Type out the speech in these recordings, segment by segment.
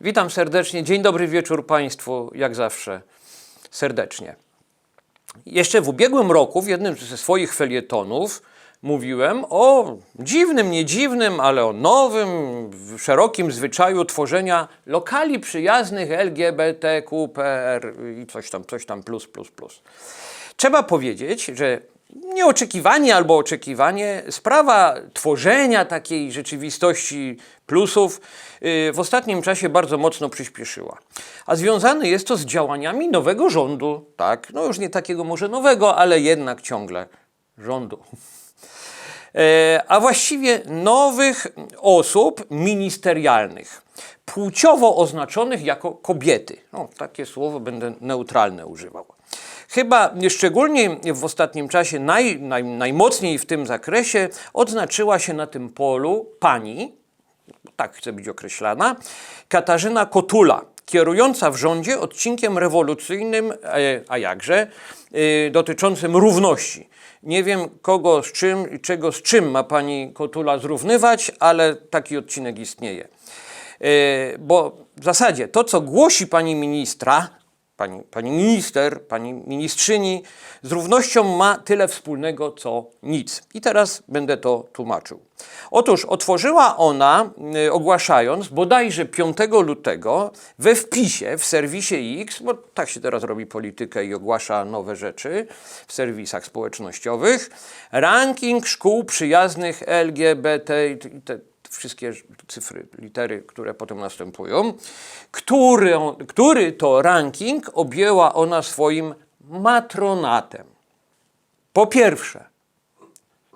Witam serdecznie. Dzień dobry wieczór Państwu, jak zawsze. Serdecznie. Jeszcze w ubiegłym roku w jednym ze swoich felietonów mówiłem o dziwnym, nie dziwnym, ale o nowym, szerokim zwyczaju tworzenia lokali przyjaznych LGBTQPR i coś tam, coś tam plus, plus, plus. Trzeba powiedzieć, że nieoczekiwanie albo oczekiwanie sprawa tworzenia takiej rzeczywistości plusów yy, w ostatnim czasie bardzo mocno przyspieszyła. A związane jest to z działaniami nowego rządu, tak, no już nie takiego może nowego, ale jednak ciągle rządu. E, a właściwie nowych osób ministerialnych, płciowo oznaczonych jako kobiety. No, takie słowo będę neutralne używał. Chyba szczególnie w ostatnim czasie naj, naj, najmocniej w tym zakresie odznaczyła się na tym polu pani, tak chce być określana, Katarzyna Kotula, kierująca w rządzie odcinkiem rewolucyjnym, e, a jakże, e, dotyczącym równości. Nie wiem, kogo z czym i czego z czym ma pani Kotula zrównywać, ale taki odcinek istnieje. E, Bo w zasadzie to, co głosi pani ministra, pani, pani minister, pani ministrzyni, z równością ma tyle wspólnego, co nic. I teraz będę to tłumaczył. Otóż otworzyła ona, y, ogłaszając bodajże 5 lutego we wpisie w serwisie X, bo tak się teraz robi politykę i ogłasza nowe rzeczy w serwisach społecznościowych, ranking szkół przyjaznych LGBT te wszystkie cyfry, litery, które potem następują, który, który to ranking objęła ona swoim matronatem. Po pierwsze,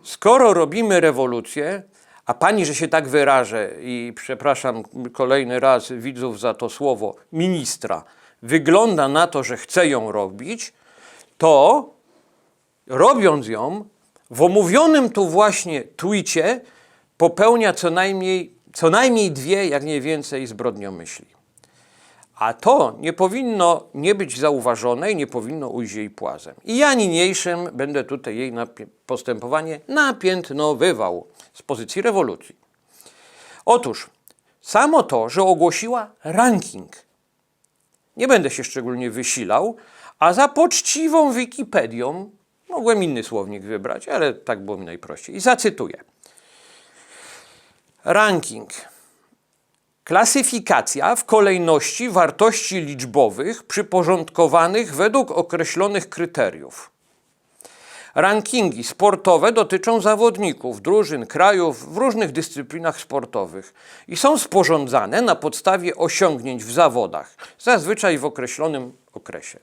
skoro robimy rewolucję, a pani, że się tak wyrażę i przepraszam kolejny raz widzów za to słowo, ministra, wygląda na to, że chce ją robić, to robiąc ją, w omówionym tu właśnie twicie popełnia co najmniej, co najmniej dwie, jak nie więcej, zbrodniomyśli. A to nie powinno nie być zauważone i nie powinno ujść jej płazem. I ja niniejszym będę tutaj jej postępowanie napiętnowywał z pozycji rewolucji. Otóż samo to, że ogłosiła ranking, nie będę się szczególnie wysilał, a za poczciwą Wikipedią mogłem inny słownik wybrać, ale tak było mi najprościej. I zacytuję. Ranking. Klasyfikacja w kolejności wartości liczbowych przyporządkowanych według określonych kryteriów. Rankingi sportowe dotyczą zawodników, drużyn, krajów w różnych dyscyplinach sportowych i są sporządzane na podstawie osiągnięć w zawodach, zazwyczaj w określonym okresie.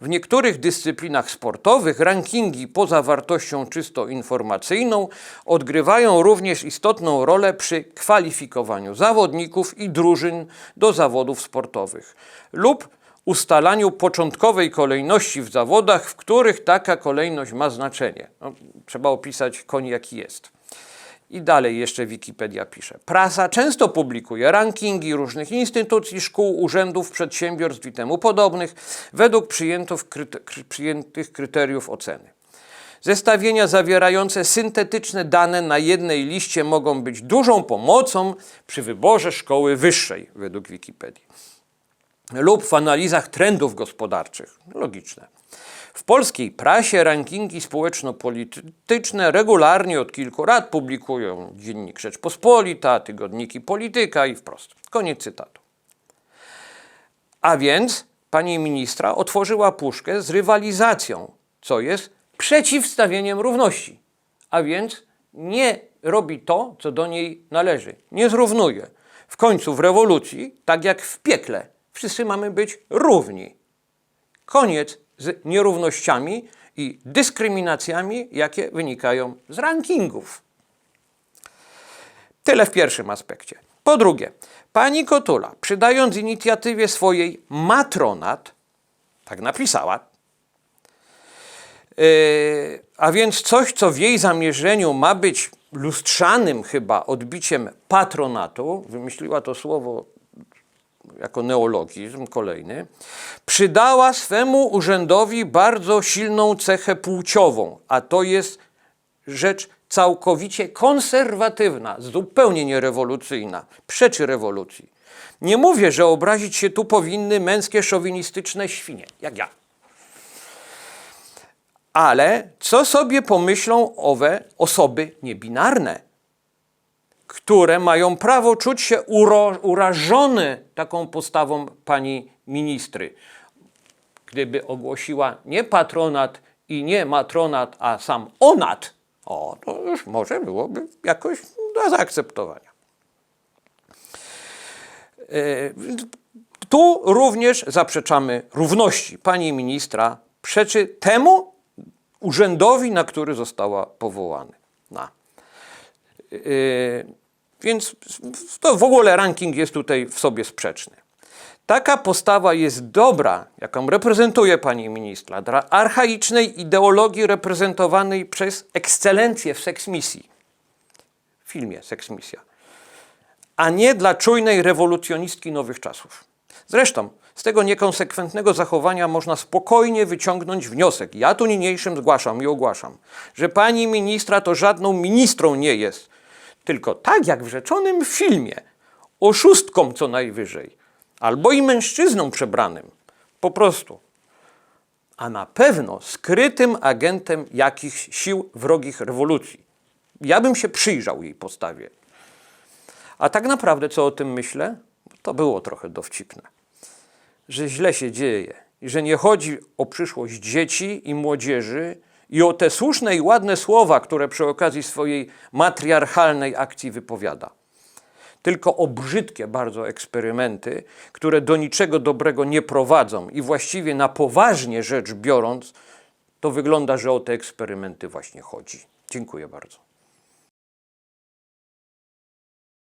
W niektórych dyscyplinach sportowych rankingi poza wartością czysto informacyjną odgrywają również istotną rolę przy kwalifikowaniu zawodników i drużyn do zawodów sportowych lub ustalaniu początkowej kolejności w zawodach, w których taka kolejność ma znaczenie. No, trzeba opisać koń jaki jest. I dalej jeszcze Wikipedia pisze. Prasa często publikuje rankingi różnych instytucji, szkół, urzędów, przedsiębiorstw i temu podobnych według przyjętych kryteriów oceny. Zestawienia zawierające syntetyczne dane na jednej liście mogą być dużą pomocą przy wyborze szkoły wyższej według Wikipedii lub w analizach trendów gospodarczych. Logiczne. W polskiej prasie rankingi społeczno-polityczne regularnie od kilku lat publikują Dziennik Rzeczpospolita, tygodniki Polityka i wprost. Koniec cytatu. A więc pani ministra otworzyła puszkę z rywalizacją, co jest przeciwstawieniem równości. A więc nie robi to, co do niej należy. Nie zrównuje. W końcu w rewolucji, tak jak w piekle, wszyscy mamy być równi. Koniec z nierównościami i dyskryminacjami, jakie wynikają z rankingów. Tyle w pierwszym aspekcie. Po drugie, pani Kotula, przydając inicjatywie swojej matronat, tak napisała, yy, a więc coś, co w jej zamierzeniu ma być lustrzanym chyba odbiciem patronatu, wymyśliła to słowo jako neologizm kolejny, przydała swemu urzędowi bardzo silną cechę płciową, a to jest rzecz całkowicie konserwatywna, zupełnie nierewolucyjna, przeczy rewolucji. Nie mówię, że obrazić się tu powinny męskie szowinistyczne świnie, jak ja. Ale co sobie pomyślą owe osoby niebinarne, które mają prawo czuć się urażone taką postawą pani ministry? Gdyby ogłosiła nie patronat i nie matronat, a sam onat, o, to już może byłoby jakoś do zaakceptowania. E, Tu również zaprzeczamy równości. Pani ministra przeczy temu urzędowi, na który została powołana. Na. Yy, więc to w ogóle ranking jest tutaj w sobie sprzeczny. Taka postawa jest dobra, jaką reprezentuje pani ministra, dla archaicznej ideologii reprezentowanej przez ekscelencję w seksmisji, w filmie Seksmisja, a nie dla czujnej rewolucjonistki nowych czasów. Zresztą z tego niekonsekwentnego zachowania można spokojnie wyciągnąć wniosek. Ja tu niniejszym zgłaszam i ogłaszam, że pani ministra to żadną ministrą nie jest, tylko tak jak w rzeczonym filmie, oszustką co najwyżej, albo i mężczyzną przebranym, po prostu. A na pewno skrytym agentem jakichś sił wrogich rewolucji. Ja bym się przyjrzał jej postawie. A tak naprawdę co o tym myślę? To było trochę dowcipne. Że źle się dzieje i że nie chodzi o przyszłość dzieci i młodzieży i o te słuszne i ładne słowa, które przy okazji swojej matriarchalnej akcji wypowiada. Tylko o brzydkie bardzo eksperymenty, które do niczego dobrego nie prowadzą i właściwie na poważnie rzecz biorąc, to wygląda, że o te eksperymenty właśnie chodzi. Dziękuję bardzo.